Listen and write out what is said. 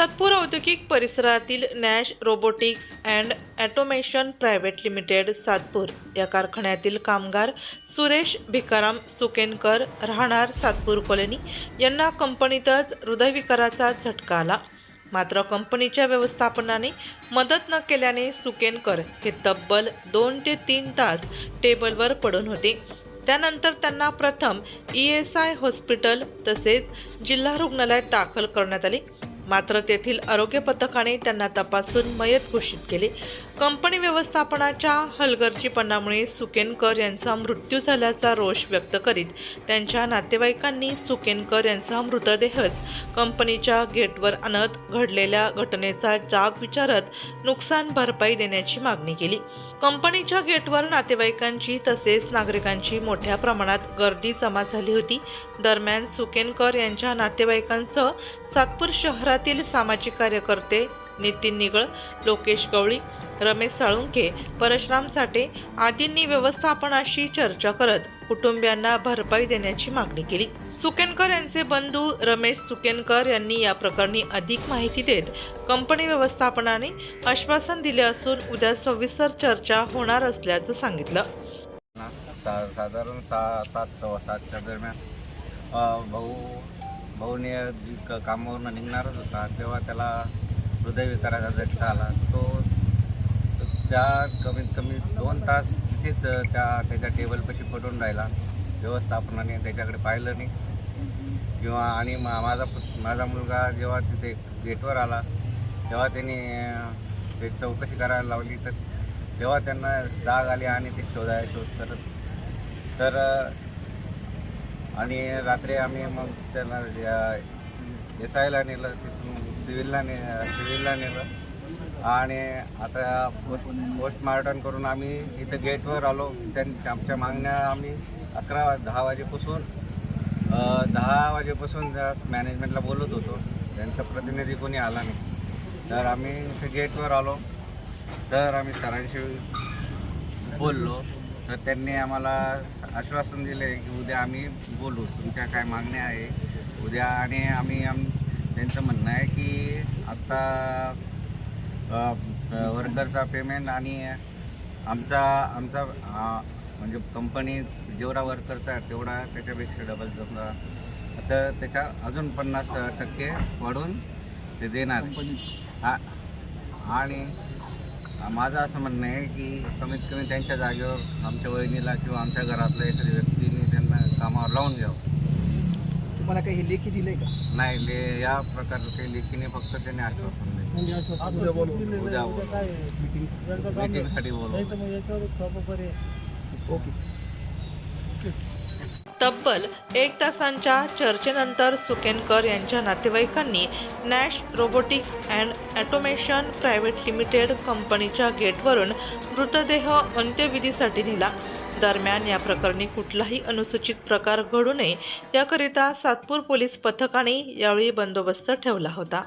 सातपूर औद्योगिक परिसरातील Nash Robotics and Automation Private Limited Satpur या कारखान्यातील कामगार सुरेश भिकाराम सुकेनकर राहणार सातपूर कॉलनी. यांना कंपनीतच हृदयविकाराचा झटका आला. मात्र कंपनीच्या व्यवस्थापनाने मदत न केल्याने सुकेनकर हे तब्बल दोन ते तीन तास टेबलवर पडून होते. त्यानंतर त्यांना प्रथम ई एस आय हॉस्पिटल तसेच जिल्हा रुग्णालयात दाखल करण्यात आले. मात्र तेथील आरोग्य पथकाने त्यांना तपासून मयत घोषित केले. कंपनी व्यवस्थापनाच्या हलगर्जीपणामुळे सुकेनकर यांचा मृत्यू झाल्याचा रोष व्यक्त करीत त्यांच्या नातेवाईकांनी सुकेनकर यांचा मृतदेहच कंपनीच्या गेटवर आणत घडलेल्या घटनेचा जाब विचारत नुकसान भरपाई देण्याची मागणी केली. कंपनीच्या गेटवर नातेवाईकांची तसेच नागरिकांची मोठ्या प्रमाणात गर्दी जमा झाली होती. दरम्यान सुकेनकर यांच्या नातेवाईकांसह सातपूर शहरातील सामाजिक कार्यकर्ते नितीन निगळ लोकेश गवळी रमेश साळुंके परशुराम साठे आदींनी व्यवस्थापनाशी चर्चा करत कुटुंबियांना भरपाई देण्याची मागणी केली. सुकेनकर यांचे बंधू रमेश सुकेनकर यांनी या प्रकरणी अधिक माहिती देत कंपनी व्यवस्थापनाने आश्वासन दिले असून उद्या सविस्तर चर्चा होणार असल्याचं सांगितलं. सा साधारण सहा सात सव्वा सातच्या दरम्यान भाऊ भाऊने क- कामावरनं निघणारच होता तेव्हा त्याला हृदयविकाराचा झटका आला. तो त्या कमीत कमी दोन तास तिथेच त्या त्याच्या टेबलपाशी पडून राहिला. व्यवस्थापनाने त्याच्याकडे पाहिलं नाही. किंवा आणि मा माझा माझा मुलगा जेव्हा तिथे गेटवर आला तेव्हा त्यांनी ते चौकशी करायला लावली. तर तेव्हा त्यांना जाग आली आणि ते शोधाय शोध करत. तर आणि रात्री आम्ही मग त्यांना एस आयला नेलं. तिथून सिव्हिलला ने सिव्हिलला नेलं. आणि आता पोस्ट पोस्टमार्टम करून आम्ही इथं गेटवर आलो. त्यां आमच्या मागण्या आम्ही अकरा दहा वाजेपासून दहा वाजेपासून मॅनेजमेंटला बोलत होतो. त्यांचा प्रतिनिधी कोणी आला नाही. तर आम्ही इथे गेटवर आलो. तर आम्ही सरांशी बोललो. तर त्यांनी आम्हाला आश्वासन दिले की उद्या आम्ही बोलू. तुमच्या काय मागण्या आहे? उद्या आणि आम्ही आम त्यांचं म्हणणं आहे की आत्ता वर्करचा पेमेंट आणि आमचा आमचा म्हणजे कंपनी जेवढा वर्करचा आहे तेवढा त्याच्यापेक्षा डबल समजा. तर त्याच्या अजून पन्नास टक्के वाढून ते देणार. आणि माझं असं म्हणणं आहे की कमीत कमी त्यांच्या जागेवर आमच्या वहिनीला किंवा आमच्या घरातल्या एखाद्या व्यक्तीने त्यांना कामावर लावून घ्यावं. तुम्हाला काही हे लेखी दिलंय का? नाही ले या प्रकारचं काही लेखीने फक्त त्यांनी आश्वासन दिलं. म्हणजे आश्वासन उद्या बोलू उद्या मीटिंग मीटिंगसाठी बोलवलं ओके. तब्बल एक तासांच्या चर्चेनंतर सुकेनकर यांच्या नातेवाईकांनी Nash Robotics and Automation Private Limited कंपनीच्या गेटवरून मृतदेह अंत्यविधीसाठी नेला. दरम्यान या प्रकरणी कुठलाही अनुसूचित प्रकार घडू नये याकरिता सातपूर पोलीस पथकाने यावेळी बंदोबस्त ठेवला होता.